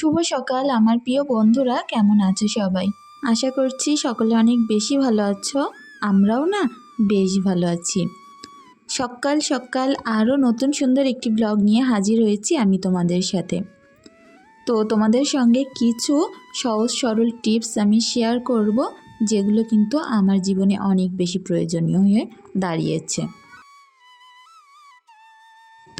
শুভ সকাল, আমার প্রিয় বন্ধুরা, কেমন আছো সবাই? আশা করছি সকলে অনেক বেশি ভালো আছো, আমরাও না বেশ ভালো আছি। সকাল সকাল আরও নতুন সুন্দর একটি ব্লগ নিয়ে হাজির হয়েছি আমি তোমাদের সাথে। তো তোমাদের সঙ্গে কিছু সহজ সরল টিপস আমি শেয়ার করব, যেগুলো কিন্তু আমার জীবনে অনেক বেশি প্রয়োজনীয় হয়ে দাঁড়িয়েছে।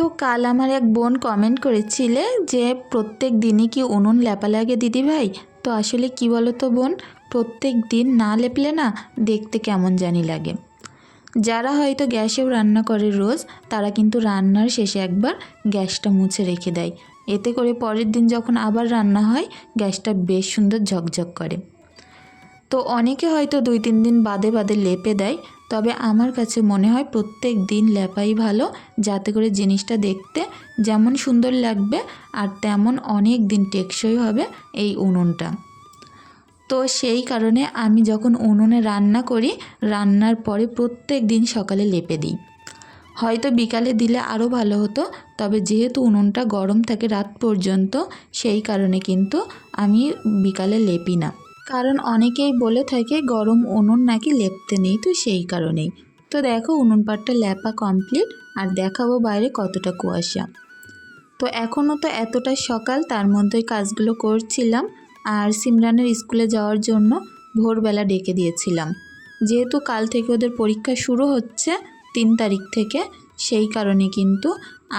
তো কাল আমার এক বোন কমেন্ট করেছিলে যে, প্রত্যেক দিনই কি উনুন লেপা লাগে দিদি ভাই? তো আসলে কি বলো তো বোন, প্রত্যেক দিন না লেপলে না দেখতে কেমন জানি লাগে। যারা হয়তো গ্যাসেও রান্না করে রোজ, তারা কিন্তু রান্নার শেষে একবার গ্যাসটা মুছে রেখে দেয়। এতে করে পরের দিন যখন আবার রান্না হয়, গ্যাসটা বেশ সুন্দর ঝকঝক করে। তো অনেকে হয়তো দুই, তিন দিন বাদে বাদে লেপে দেয়, তবে আমার কাছে মনে হয় প্রত্যেক দিন লেপাই ভালো, যাতে করে জিনিসটা দেখতে যেমন সুন্দর লাগবে আর তেমন অনেক দিন টেকসই হবে এই উনুনটা। তো সেই কারণে আমি যখন উনুনে রান্না করি, রান্নার পরে প্রত্যেক দিন সকালে লেপে দিই। হয়তো বিকালে দিলে আরও ভালো হতো, তবে যেহেতু উনুনটা গরম থাকে রাত পর্যন্ত, সেই কারণে কিন্তু আমি বিকালে লেপি না। কারণ অনেকেই বলে থাকে গরম উনুন নাকি লেপতে নেই, তো সেই কারণেই। তো দেখো উনুন পাটটা লেপা কমপ্লিট আর দেখাবো বাইরে কতটা কুয়াশা। তো এখনও তো এতটা সকাল, তার মধ্যেই কাজগুলো করছিলাম, আর সিমরানের স্কুলে যাওয়ার জন্য ভোরবেলা ডেকে দিয়েছিলাম। যেহেতু কাল থেকে ওদের পরীক্ষা শুরু হচ্ছে তিন তারিখ থেকে, সেই কারণে কিন্তু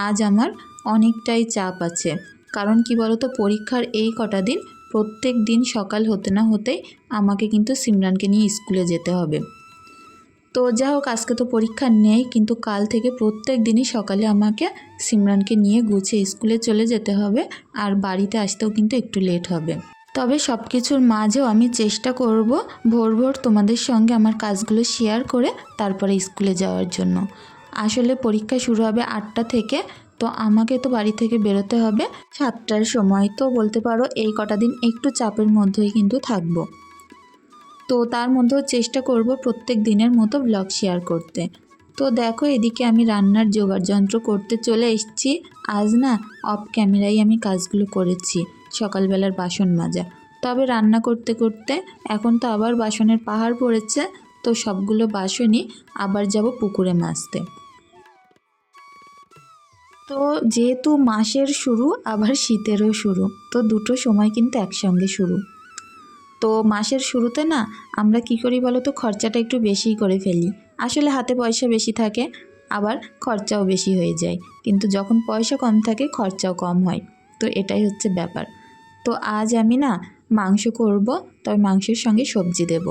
আজ আমার অনেকটাই চাপ আছে। কারণ কি বলতো, পরীক্ষার এই কটা দিন প্রত্যেক দিন সকাল হতে না হতেই আমাকে কিন্তু সিমরানকে নিয়ে স্কুলে যেতে হবে। তো যা হোক, আজকে তো পরীক্ষা নেই, কিন্তু কাল থেকে প্রত্যেক দিনই সকালে আমাকে সিমরানকে নিয়ে গুছিয়ে স্কুলে চলে যেতে হবে আর বাড়িতে আসতেও কিন্তু একটু লেট হবে। তবে সব কিছুর মাঝেও আমি চেষ্টা করব ভোর ভোর তোমাদের সঙ্গে আমার কাজগুলো শেয়ার করে তারপরে স্কুলে যাওয়ার জন্য। আসলে পরীক্ষা শুরু হবে আটটা থেকে তো আমাকে তো বাড়ি থেকে বেরোতে হবে। সাতটার সময় তো বলতে পারো এই কটা দিন একটু চাপের মধ্যেই কিন্তু থাকব। তো তার মধ্যেও চেষ্টা করব প্রত্যেক দিনের মতো ব্লগ শেয়ার করতে। তো দেখো এদিকে আমি রান্নার জোগাড় যন্ত্র করতে চলে এসেছি। আজ না অফ ক্যামেরাই আমি কাজগুলো করেছি, সকালবেলার বাসন মাজা। তবে রান্না করতে করতে এখন তো আবার বাসনের পাহাড় পড়েছে, তো সবগুলো বাসনই আবার যাব পুকুরে মাজতে। তো যেহেতু মাসের শুরু, আবার শীতেরও শুরু, তো দুটো সময় কিন্তু একসঙ্গে শুরু। তো মাসের শুরুতে না, আমরা কি করি বলো তো, খরচাটা একটু বেশিই করে ফেলি। আসলে হাতে পয়সা বেশি থাকে, আবার খরচাও বেশি হয়ে যায়। কিন্তু যখন পয়সা কম থাকে, খরচাও কম হয়। তো এটাই হচ্ছে ব্যাপার। তো আজ আমি না, মাংস করব, তবে মাংসের সঙ্গে সবজি দেব।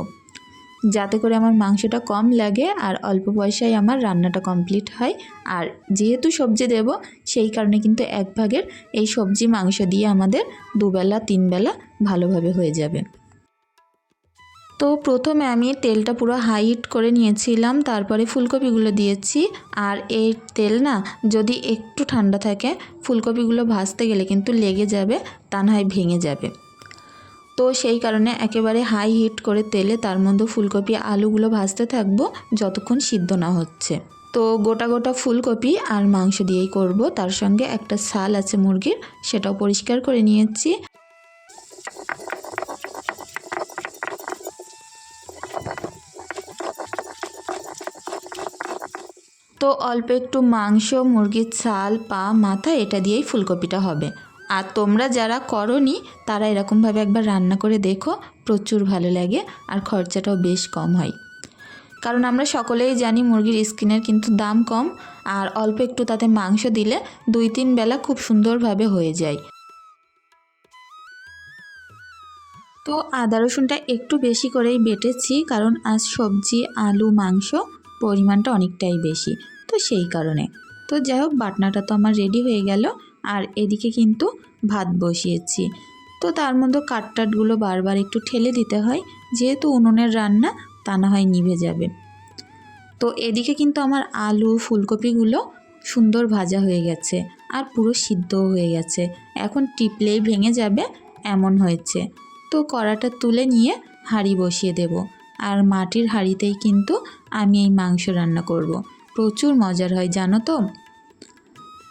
যাতে করে আমার মাংসটা কম লাগে আর অল্প পয়সায় আমার রান্নাটা কমপ্লিট হয়। আর যেহেতু সবজি দেব, সেই কারণে কিন্তু এক ভাগের এই সবজি মাংস দিয়ে আমাদের দুবেলা, তিনবেলা ভালোভাবে হয়ে যাবে। তো প্রথমে আমি তেলটা পুরো হাইট করে নিয়েছিলাম, তারপরে ফুলকপিগুলো দিয়েছি। আর এই তেল না, যদি একটু ঠান্ডা থাকে, ফুলকপিগুলো ভাজতে গেলে কিন্তু লেগে যাবে, তা না হয় ভেঙে যাবে। তো সেই কারণে একেবারে হাই হিট করে তেলে তার মধ্যে ফুলকপি, আলুগুলো ভাজতে থাকব যতক্ষণ সিদ্ধ না হচ্ছে। তো গোটা গোটা ফুলকপি আর মাংস দিয়েই করব। তার সঙ্গে একটা শাল আছে মুরগির, সেটাও পরিষ্কার করে নিয়েছি। তো অল্প একটু মাংস, মুরগির ছাল, পা, মাথা, এটা দিয়েই ফুলকপিটা হবে। আর তোমরা যারা করনি, তারা এরকমভাবে একবার রান্না করে দেখো, প্রচুর ভালো লাগে আর খরচাটাও বেশ কম হয়। কারণ আমরা সকলেই জানি মুরগির স্কিনের কিন্তু দাম কম আর অল্প একটু তাতে মাংস দিলে দুই তিন বেলা খুব সুন্দরভাবে হয়ে যায়। তো আদা রসুনটা একটু বেশি করেই বেটেছি কারণ আজ সবজি, আলু, মাংস পরিমাণটা অনেকটাই বেশি। তো সেই কারণে। তো যাই হোক, বাটনাটা তো আমার রেডি হয়ে গেল। আর এদিকে কিন্তু ভাত বসিয়েছি। তো তার মধ্যে কাঠটাটগুলো বারবার একটু ঠেলে দিতে হয়, যেহেতু উনুনের রান্না তা না হয় নিভে যাবে। তো এদিকে কিন্তু আমার আলু, ফুলকপিগুলো সুন্দর ভাজা হয়ে গেছে আর পুরো সিদ্ধও হয়ে গেছে। এখন টিপলেই ভেঙে যাবে, এমন হয়েছে। তো কড়াটা তুলে নিয়ে হাঁড়ি বসিয়ে দেব। আর মাটির হাঁড়িতেই কিন্তু আমি এই মাংস রান্না করব। প্রচুর মজার হয়, জানো তো?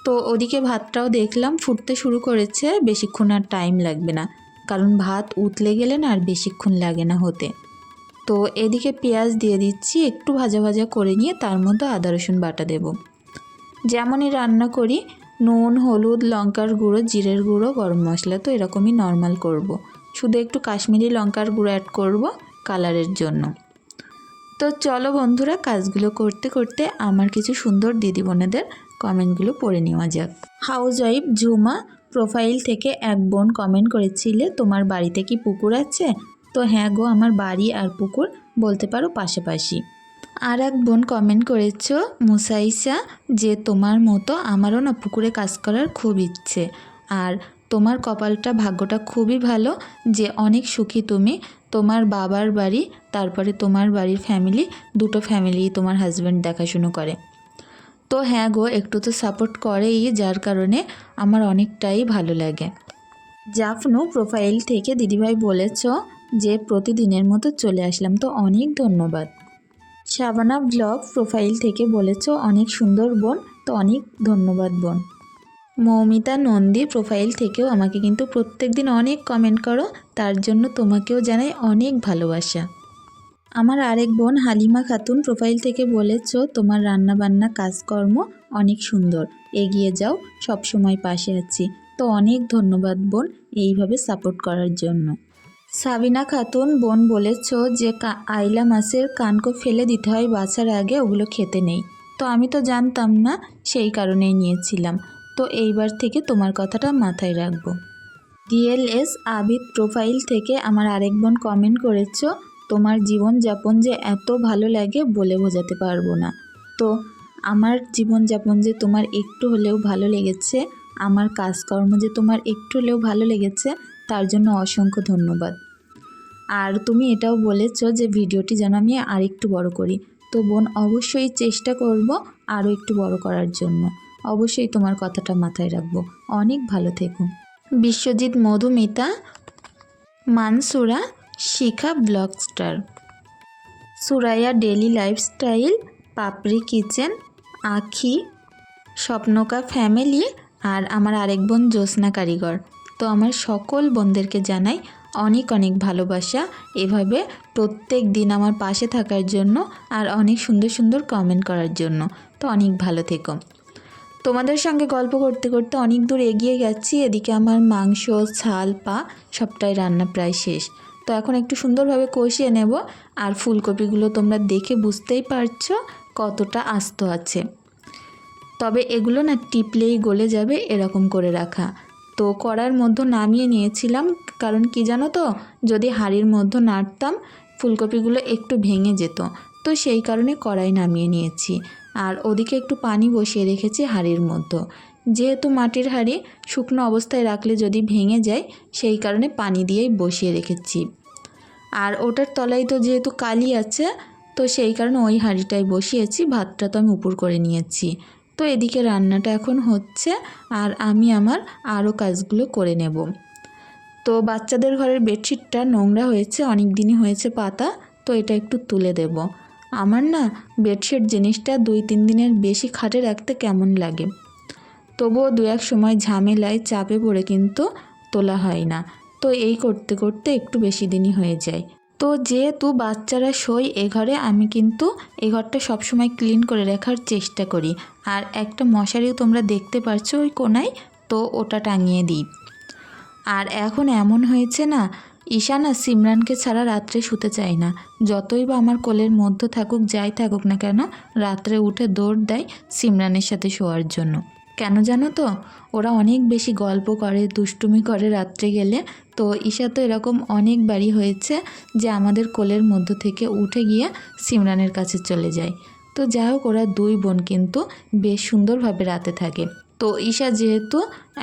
তো ওদিকে ভাতটাও দেখলাম, ফুটতে শুরু করেছে, বেশিক্ষণ আর টাইম লাগবে না। কারণ ভাত উতলে গেলে না আর বেশিক্ষণ লাগে না হতে। তো এদিকে পেঁয়াজ দিয়ে দিচ্ছি, একটু ভাজা ভাজা করে নিয়ে তার মধ্যে আদা, রসুন বাটা দেব। যেমনই রান্না করি, নুন, হলুদ, লঙ্কার গুঁড়ো, জিরের গুঁড়ো, গরম মশলা তো এরকমই নর্মাল করব। শুধু একটু কাশ্মীরি লঙ্কার গুঁড়ো অ্যাড করব কালারের জন্য। তো চলো বন্ধুরা, কাজগুলো করতে করতে আমার কিছু সুন্দর দিদি বোনেদের কমেন্টগুলো পড়ে নেওয়া যাক। হাউস ওয়াইফ ঝুমা প্রোফাইল থেকে এক বোন কমেন্ট করেছিলে, তোমার বাড়িতে কি পুকুর আছে? তো হ্যাঁ গো, আমার বাড়ি আর পুকুর বলতে পারো পাশাপাশি। আর এক বোন কমেন্ট করেছ, মুসাইসা, যে তোমার মতো আমারও না পুকুরে কাজ করার খুব ইচ্ছে। আর তোমার কপালটা, ভাগ্যটা খুবই ভালো, যে অনেক সুখী তুমি। তোমার বাবার বাড়ি, তারপরে তোমার বাড়ির ফ্যামিলি দুটো ফ্যামিলি তোমার হাজব্যান্ড দেখাশুনো করে। তো হ্যাঁ গো, একটু তো সাপোর্ট করেই, যার কারণে আমার অনেকটাই ভালো লাগে। জাফনু প্রোফাইল থেকে দিদিভাই বলেছ যে, প্রতিদিনের মতো চলে আসলাম, তো অনেক ধন্যবাদ। শাবানা ব্লগ প্রোফাইল থেকে বলেছ, অনেক সুন্দর বোন, তো অনেক ধন্যবাদ বোন। মৌমিতা নন্দী প্রোফাইল থেকেও আমাকে কিন্তু প্রত্যেক দিন অনেক কমেন্ট করো, তার জন্য তোমাকেও জানাই অনেক ভালোবাসা। আমার আরেক বোন হালিমা খাতুন প্রোফাইল থেকে বলেছ তোমার রান্নাবান্না কাজকর্ম অনেক সুন্দর। এগিয়ে যাও, সব সময় পাশে আছি। তো অনেক ধন্যবাদ বোন এইভাবে সাপোর্ট করার জন্য। সাবিনা খাতুন বোন বলেছ যে আইলা মাছের কানকো ফেলে দিতে হয় বাছার আগে, ওগুলো খেতে নেই। তো আমি তো জানতাম না, সেই কারণেই নিয়েছিলাম। তো এইবার থেকে তোমার কথাটা মাথায় রাখব। ডিএলএস আবিদ প্রোফাইল থেকে আমার আরেক বোন কমেন্ট করেছ তোমার জীবনযাপন যে এত ভালো লাগে বলে বোঝাতে পারব না। তো, আমার জীবনযাপন যে তোমার একটু হলেও ভালো লেগেছে, আমার কাজকর্ম যে তোমার একটু হলেও ভালো লেগেছে, তার জন্য অসংখ্য ধন্যবাদ। আর তুমি এটাও বলেছ যে ভিডিওটি যেন আমি আরেকটু বড় করি। তো বোন, অবশ্যই চেষ্টা করব আরও একটু বড় করার জন্য। অবশ্যই তোমার কথাটা মাথায় রাখব। অনেক ভালো থেকো। Biswajit Madhumita, Mansura Shikha blog star Suraiya daily lifestyle, Papri kitchen, Akhi, Swapnaka family আর আমার আরেক বোন জ্যোৎস্না কারিগর। তো আমার সকল বোনদেরকে জানাই অনেক অনেক ভালোবাসা। এভাবে প্রত্যেক দিন আমার পাশে থাকার জন্য আর অনেক সুন্দর সুন্দর কমেন্ট করার জন্য। তো অনেক ভালো থেকো। তোমাদের সঙ্গে গল্প করতে করতে অনেক দূর এগিয়ে গেছি। এদিকে আমার মাংস ছাল পা সবটাই রান্না প্রায় শেষ। তো এখন একটু সুন্দরভাবে কষিয়ে নেব। আর ফুলকপিগুলো তোমরা দেখে বুঝতেই পারছ কতটা আস্ত আছে। তবে এগুলো না টিপলেই গলে যাবে এরকম করে রাখা। তো কড়ার মধ্যে নামিয়ে নিয়েছিলাম, কারণ কি জানো তো, যদি হাঁড়ির মধ্যে নাড়তাম ফুলকপিগুলো একটু ভেঙে যেত। তো সেই কারণে কড়াই নামিয়ে নিয়েছি। আর ওদিকে একটু পানি বসিয়ে রেখেছি হাঁড়ির মধ্যে। যেহেতু মাটির হাঁড়ি শুকনো অবস্থায় রাখলে যদি ভেঙে যায়, সেই কারণে পানি দিয়েই বসিয়ে রেখেছি। আর ওটার তলায় তো যেহেতু কালি আছে, তো সেই কারণে ওই হাঁড়িটাই বসিয়েছি, ভাতটা তো আমি উপর করে নিয়েছি। তো এদিকে রান্নাটা এখন হচ্ছে আর আমি আমার আরও কাজগুলো করে নেব। তো বাচ্চাদের ঘরের বেডশিটটা নোংরা হয়েছে অনেক দিনই হয়েছে পাতা, তো এটা একটু তুলে দেব। আমার না বেডশিট জিনিসটা দুই তিন দিনের বেশি খাটে রাখতে কেমন লাগে। তবুও দু এক সময় ঝামেলায় চাপে পড়ে কিন্তু তোলা হয় না। তো এই করতে করতে একটু বেশি দিনই হয়ে যায়। তো যেহেতু বাচ্চারা শোয় এ ঘরে, আমি কিন্তু এ ঘরটা সবসময় ক্লিন করে রাখার চেষ্টা করি। আর একটা মশারিও তোমরা দেখতে পারছ ওই কোনায়, তো ওটা টাঙিয়ে দিই। আর এখন এমন হয়েছে না ঈশা না সিমরানকে ছাড়া রাত্রে শুতে চায় না। যতই বা আমার কোলের মধ্যে থাকুক, যাই থাকুক না কেন, রাত্রে উঠে দৌড় দেয় সিমরানের সাথে শোয়ার জন্য। কেন জানো তো? ওরা অনেক বেশি গল্প করে, দুষ্টুমি করে রাত্রে গেলে। তো ঈশা তো এরকম অনেকবারই হয়েছে যে আমাদের কোলের মধ্য থেকে উঠে গিয়ে সিমরানের কাছে চলে যায়। তো যাই হোক, ওরা দুই বোন কিন্তু বেশ সুন্দরভাবে রাতে থাকে। তো ঈশা যেহেতু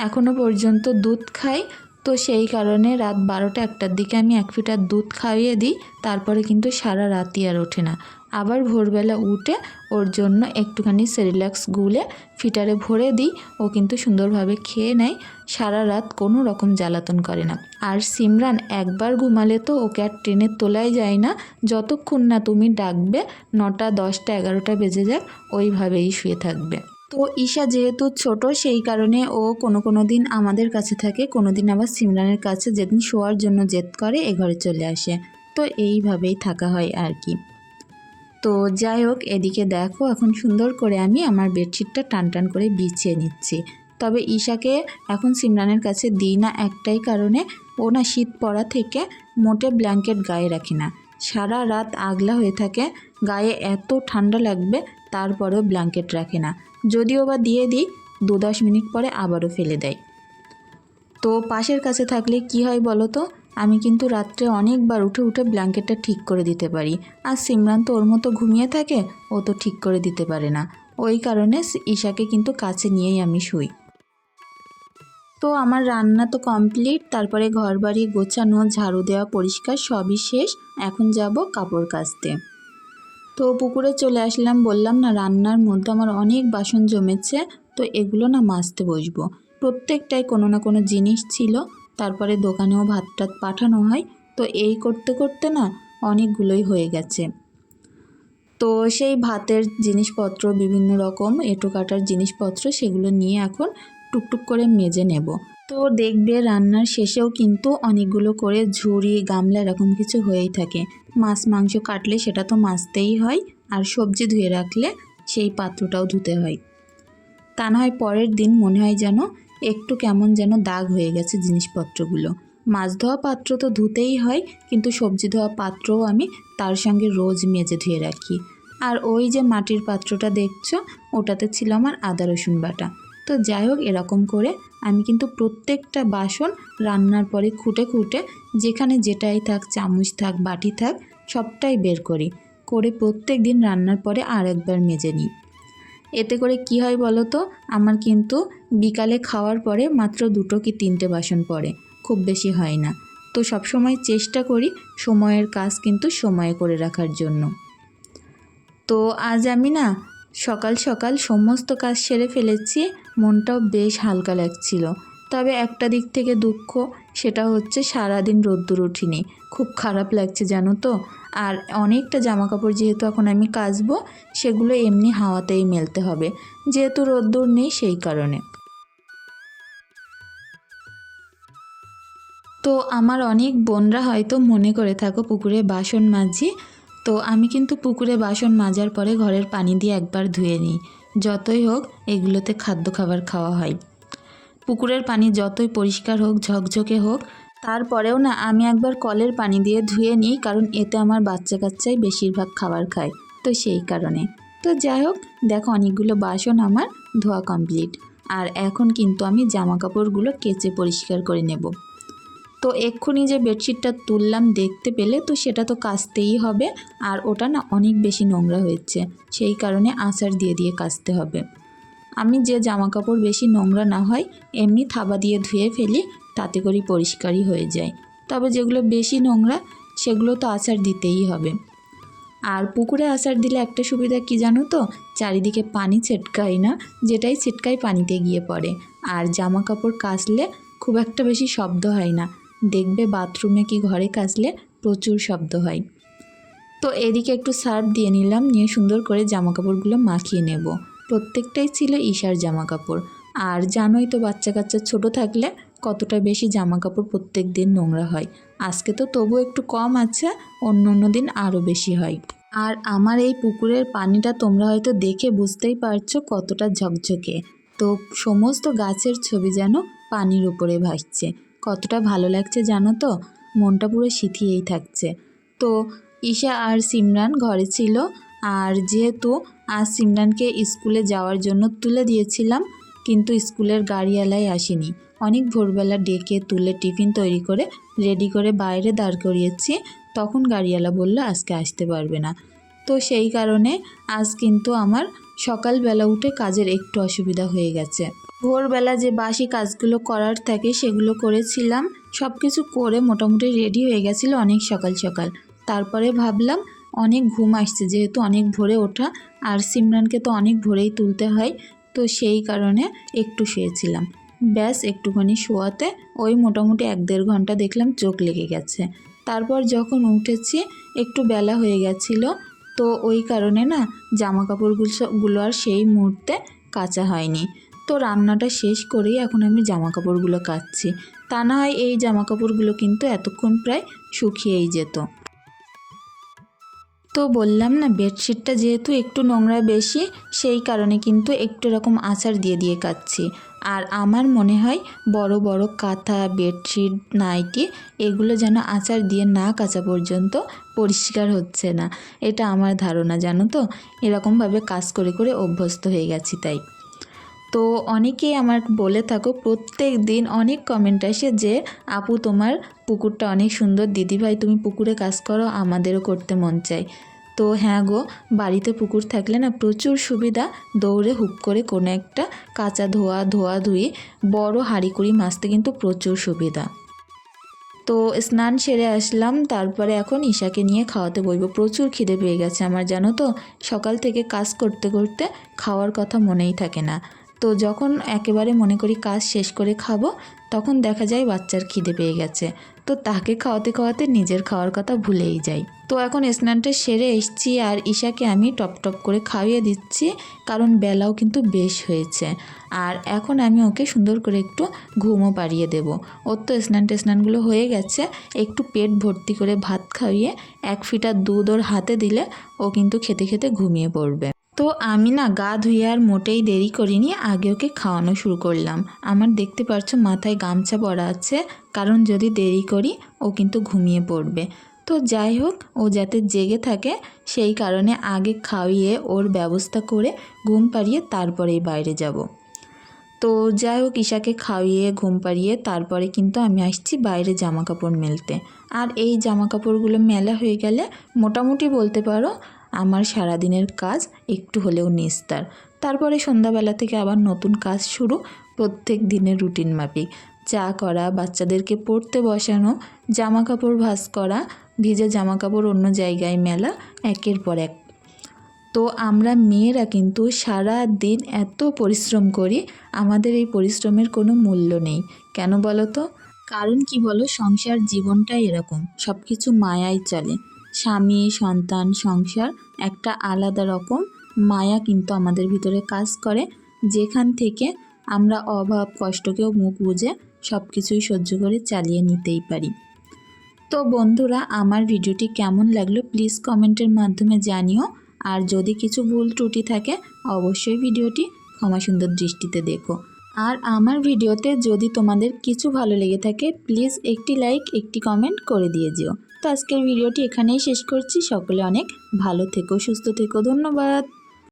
এখনও পর্যন্ত দুধ খায়, তো সেই কারণে রাত বারোটা একটার দিকে আমি এক ফিটার দুধ খাইয়ে দিই, তারপরে কিন্তু সারা রাতই আর ওঠে না। আবার ভোরবেলা উঠে ওর জন্য একটুখানি সেরিল্যাক্স গুলে ফিটারে ভরে দিই। ও কিন্তু সুন্দরভাবে খেয়ে নেয়। সারা রাত কোনো রকম জ্বালাতন করে না। আর সিমরান একবার ঘুমালে তো ওকে আর ট্রেনের তোলাই যায় না। যতক্ষণ না তুমি ডাকবে, নটা, দশটা, এগারোটা বেজে যাক, ওইভাবেই শুয়ে থাকবে। তো ঈশা যেহেতু ছোট, সেই কারণে ও কোনো কোনো দিন আমাদের কাছে থাকে, কোনো দিন আবার সিমরানের কাছে যেদিন শোয়ার জন্য জেদ করে, এ ঘরে চলে আসে। তো এইভাবেই থাকা হয় আর কি। তো যাই হোক, এদিকে দেখো, এখন সুন্দর করে আমি আমার বেডশিটটা টান টান করে বিছিয়ে নিচ্ছি। তবে ঈশাকে এখন সিমরানের কাছে দিই না একটাই কারণে, ও না শীত পড়া থেকে মোটে ব্ল্যাঙ্কেট গায়ে রাখে না। সারা রাত আগলা হয়ে থাকে, গায়ে এত ঠান্ডা লাগবে, তারপরেও ব্ল্যাঙ্কেট রাখে না। যদিও বা দিয়ে দিই দু দশ মিনিট পরে আবারও ফেলে দেয়। তো পাশের কাছে থাকলে কি হয় বলো তো? আমি কিন্তু রাত্রে অনেকবার উঠে উঠে ব্ল্যাঙ্কেটটা ঠিক করে দিতে পারি। আর সিমরান তো ওর মতো ঘুমিয়ে থাকে, ও তো ঠিক করে দিতে পারে না। ওই কারণে ঈশাকে কিন্তু কাছে নিয়েই আমি শুই। তো আমার রান্না তো কমপ্লিট, তারপরে ঘর বাড়ি গোছানো, ঝাড়ু দেওয়া পরিষ্কার সবই শেষ। এখন যাব কাপড় কাচতে। তো পুকুরে চলে আসলাম, বললাম, না, রান্নার মধ্যে আমার অনেক বাসন জমেছে, তো এগুলো না মাজতে বসবো। প্রত্যেকটাই কোনো না কোনো জিনিস ছিল। তারপরে দোকানেও ভাত টাত পাঠানো হয়। তো এই করতে করতে না অনেকগুলোই হয়ে গেছে। তো সেই ভাতের জিনিসপত্র, বিভিন্ন রকম এঁটো কাটার জিনিসপত্র সেগুলো নিয়ে এখন টুকটুক করে মেজে নেব। তো দেখবে রান্নার শেষেও কিন্তু অনেকগুলো করে ঝুড়ি, গামলা এরকম কিছু হয়েই থাকে। মাছ, মাংস কাটলে সেটা তো মাজতেই হয় আর সবজি ধুয়ে রাখলে সেই পাত্রটাও ধুতে হয়। তা না হয় পরের দিন মনে হয় যেন একটু কেমন যেন দাগ হয়ে গেছে জিনিসপত্রগুলো। মাছ ধোয়া পাত্র তো ধুতেই হয়, কিন্তু সবজি ধোয়া পাত্রও আমি তার সঙ্গে রোজ মেজে ধুয়ে রাখি। আর ওই যে মাটির পাত্রটা দেখছ, ওটাতে ছিল আমার আদা রসুন বাটা। তো যাই হোক, এরকম করে আমি কিন্তু প্রত্যেকটা বাসন রান্নার পরে খুঁটে খুঁটে যেখানে যেটাই থাক, চামচ থাক, বাটি থাক, সবটাই বের করি। করে প্রত্যেক দিন রান্নার পরে আর একবার মেজে নিই। এতে করে কি হয় বলো তো? আমার কিন্তু বিকালে খাওয়ার পরে মাত্র দুটো কি তিনটে বাসন পড়ে, খুব বেশি হয় না। তো সবসময় চেষ্টা করি সময়ের কাজ কিন্তু সময়ে করে রাখার জন্য। তো আজ আমি না সকাল সকাল সমস্ত কাজ সেরে ফেলেছি, মনটাও বেশ হালকা লাগছিল। তবে একটা দিক থেকে দুঃখ সেটা হচ্ছে সারাদিন রোদ্দুর উঠিনি খুব খারাপ লাগছে, জানো তো। আর অনেকটা জামা কাপড় যেহেতু এখন আমি কাচবো, সেগুলো এমনি হাওয়াতেই মেলতে হবে। যেহেতু রোদ্দুর নেই, সেই কারণে। তো আমার অনেক বোনরা হয়তো মনে করে থাকো পুকুরে বাসন মাজি। তো আমি কিন্তু পুকুরে বাসন মাজার পরে ঘরের পানি দিয়ে একবার ধুয়ে নিই। যতই হোক, এগুলোতে খাদ্য খাবার খাওয়া হয়। পুকুরের পানি যতই পরিষ্কার হোক, ঝকঝকে হোক তারপরেও না আমি একবার কলের পানি দিয়ে ধুয়ে নিই, কারণ এতে আমার বাচ্চা কাচ্চাই বেশিরভাগ খাবার খায়, তো সেই কারণে। তো যাই হোক, দেখো অনেকগুলো বাসন আমার ধোয়া কমপ্লিট আর এখন কিন্তু আমি জামা কাপড়গুলো কেচে পরিষ্কার করে নেব। তো এক্ষুনি যে বেডশিটটা তুললাম দেখতে পেলে, তো সেটা তো কাচতেই হবে, আর ওটা না অনেক বেশি নোংরা হয়েছে, সেই কারণে আচার দিয়ে দিয়ে কাচতে হবে। আমি যে জামা কাপড় বেশি নোংরা না হয়, এমনি থাবা দিয়ে ধুয়ে ফেলি, তাতে করে পরিষ্কারই হয়ে যায়। তবে যেগুলো বেশি নোংরা, সেগুলো তো আচার দিতেই হবে। আর পুকুরে আচার দিলে একটা সুবিধা কি জানো তো? চারিদিকে পানি ছিটকায় না, যেটাই ছিটকায় পানিতে গিয়ে পড়ে। আর জামা কাপড় কাচলে খুব একটা বেশি শব্দ হয় না। দেখবে বাথরুমে কি ঘরে কাচলে প্রচুর শব্দ হয়। তো এদিকে একটু সার্ফ দিয়ে নিলাম, নিয়ে সুন্দর করে জামা কাপড়গুলো মাখিয়ে নেব। প্রত্যেকটাই ছিল ঈশার জামা কাপড় আর জানোই তো বাচ্চা কাচ্চা ছোট থাকলে কতটা বেশি জামা কাপড় প্রত্যেক দিন নোংরা হয়। আজকে তো তবু একটু কম আছে, অন্য অন্য দিন আরও বেশি হয়। আর আমার এই পুকুরের পানিটা তোমরা হয়তো দেখে বুঝতেই পারছ কতটা ঝকঝকে। তো সমস্ত গাছের ছবি যেন পানির উপরে ভাসছে। কতটা ভালো লাগছে জানো তো? মনটা পুরো শিথিয়েই থাকছে। তো ঈশা আর সিমরান ঘরে ছিল। আর যেহেতু আজ সিমরানকে স্কুলে যাওয়ার জন্য তুলে দিয়েছিলাম, কিন্তু স্কুলের গাড়িওয়ালাই আসেনি। অনেক ভোরবেলা ডেকে তুলে টিফিন তৈরি করে, রেডি করে বাইরে দাঁড় করিয়েছি। তখন গাড়িওয়ালা বলল, আজকে আসতে পারবে না। তো সেই কারণে আজ কিন্তু আমার সকালবেলা উঠে কাজের একটু অসুবিধা হয়ে গেছে। ভোরবেলা যে বাসি কাজগুলো করার থাকে সেগুলো করেছিলাম। সব কিছু করে মোটামুটি রেডি হয়ে গেছিল অনেক সকাল সকাল। তারপরে ভাবলাম অনেক ঘুম আসছে, যেহেতু অনেক ভোরে ওঠা। আর সিমরানকে তো অনেক ভোরেই তুলতে হয়, তো সেই কারণে একটু শুয়েছিলাম। ব্যাস, একটুখানি শোয়াতে ওই মোটামুটি এক দেড় ঘণ্টা দেখলাম চোখ লেগে গেছে। তারপর যখন উঠেছি, একটু বেলা হয়ে গেছিল, তো ওই কারণে না জামা কাপড়গুলো গুলো আর সেই মুহূর্তে কাচা হয়নি। তো রান্নাটা শেষ করেই এখন আমি জামা কাপড়গুলো কাচ্ছি। তা না হয় এই জামা কাপড়গুলো কিন্তু এতক্ষণ প্রায় শুকিয়েই যেত। তো বললাম না, বেডশিটটা যেহেতু একটু নোংরা বেশি, সেই কারণে কিন্তু একটু এরকম আচার দিয়ে দিয়ে কাচ্ছি। আর আমার মনে হয় বড় বড় কাঁথা, বেডশিট, নাইটি, এগুলো যেন আচার দিয়ে না কাচা পর্যন্ত পরিষ্কার হচ্ছে না। এটা আমার ধারণা, জানো তো? এরকমভাবে কাজ করে করে অভ্যস্ত হয়ে গেছি তাই। তো অনেকেই আমার বলে থাকো, প্রত্যেক দিন অনেক কমেন্ট আসে যে, আপু, তোমার পুকুরটা অনেক সুন্দর। দিদিভাই, তুমি পুকুরে কাজ করো, আমাদেরও করতে মন চায়। তো হ্যাঁ গো, বাড়িতে পুকুর থাকলে না প্রচুর সুবিধা। দৌড়ে হুপ করে কোনো একটা কাঁচা ধোয়া ধোয়া ধুয়ে বড় হাঁড়ি কুড়ি মাছতে কিন্তু প্রচুর সুবিধা। তো স্নান সেরে আসলাম, তারপরে এখন ঈশাকে নিয়ে খাওয়াতে বইব প্রচুর খিদে পেয়ে গেছে আমার, জানো তো? সকাল থেকে কাজ করতে করতে খাওয়ার কথা মনেই থাকে না। তো যখন একেবারে মনে করি কাজ শেষ করে খাব তখন দেখা যায় বাচ্চার খিদে পেয়ে গেছে। তো তাকে খাওয়াতে খাওয়াতে নিজের খাওয়ার কথা ভুলেই যাই। তো এখন স্নানটা সেরে এসছি আর ঈশাকে আমি টপ টপ করে খাইয়ে দিচ্ছি, কারণ বেলাও কিন্তু বেশ হয়েছে। আর এখন আমি ওকে সুন্দর করে একটু ঘুমও পাড়িয়ে দেব। ওর তো স্নান টেস্নানগুলো হয়ে গেছে। একটু পেট ভর্তি করে ভাত খাইয়ে এক ফিটার দুধ ওর হাতে দিলে ও কিন্তু খেতে খেতে ঘুমিয়ে পড়বে। তো আমি না গা ধুয়ে আর মোটেই দেরি করিনি, আগে ওকে খাওয়ানো শুরু করলাম। আমার দেখতে পাচ্ছ মাথায় গামছা পরা আছে, কারণ যদি দেরি করি, ও কিন্তু ঘুমিয়ে পড়বে। তো যাই হোক, ও যাতে জেগে থাকে, সেই কারণে আগে খাইয়ে ওর ব্যবস্থা করে ঘুম পাড়িয়ে তারপরেই বাইরে যাব। তো যাই হোক, ঈশাকে খাইয়ে, ঘুম পাড়িয়ে তারপরে কিন্তু আমি আসছি বাইরে জামা কাপড় মেলতে। আর এই জামা কাপড়গুলো মেলা হয়ে গেলে, মোটামুটি বলতে পারো আমার সারাদিনের কাজ একটু হলেও নিস্তার। তারপরে সন্ধ্যাবেলা থেকে আবার নতুন কাজ শুরু, প্রত্যেক দিনের রুটিন মাফিক। চা করা, বাচ্চাদেরকে পড়তে বসানো জামা কাপড় ভাঁজ করা, ভিজে জামা কাপড় অন্য জায়গায় মেলা, একের পর এক। তো আমরা মেয়েরা কিন্তু সারা দিন এত পরিশ্রম করি, আমাদের এই পরিশ্রমের কোনো মূল্য নেই। কেন বলো তো? কারণ কি বলো, সংসার জীবনটাই এরকম সব কিছু মায়াই চলে। স্বামী, সন্তান, সংসার একটা আলাদা রকম মায়া কিন্তু আমাদের ভিতরে কাজ করে। যেখান থেকে আমরা অভাব, কষ্টকেও মুখ বুঝে সব কিছুই সহ্য করে চালিয়ে নিতেই পারি। তো বন্ধুরা, আমার ভিডিওটি কেমন লাগল প্লিজ কমেন্টের মাধ্যমে জানিও। আর যদি কিছু ভুল ত্রুটি থাকে, অবশ্যই ভিডিওটি ক্ষমা সুন্দর দৃষ্টিতে দেখো। আর আমার ভিডিওতে যদি তোমাদের কিছু ভালো লেগে থাকে, প্লিজ একটি লাইক, একটি কমেন্ট করে দিয়ে যেও। তো আজকের ভিডিওটি এখানেই শেষ করছি। সকলে অনেক ভালো থেকো সুস্থ থেকো ধন্যবাদ।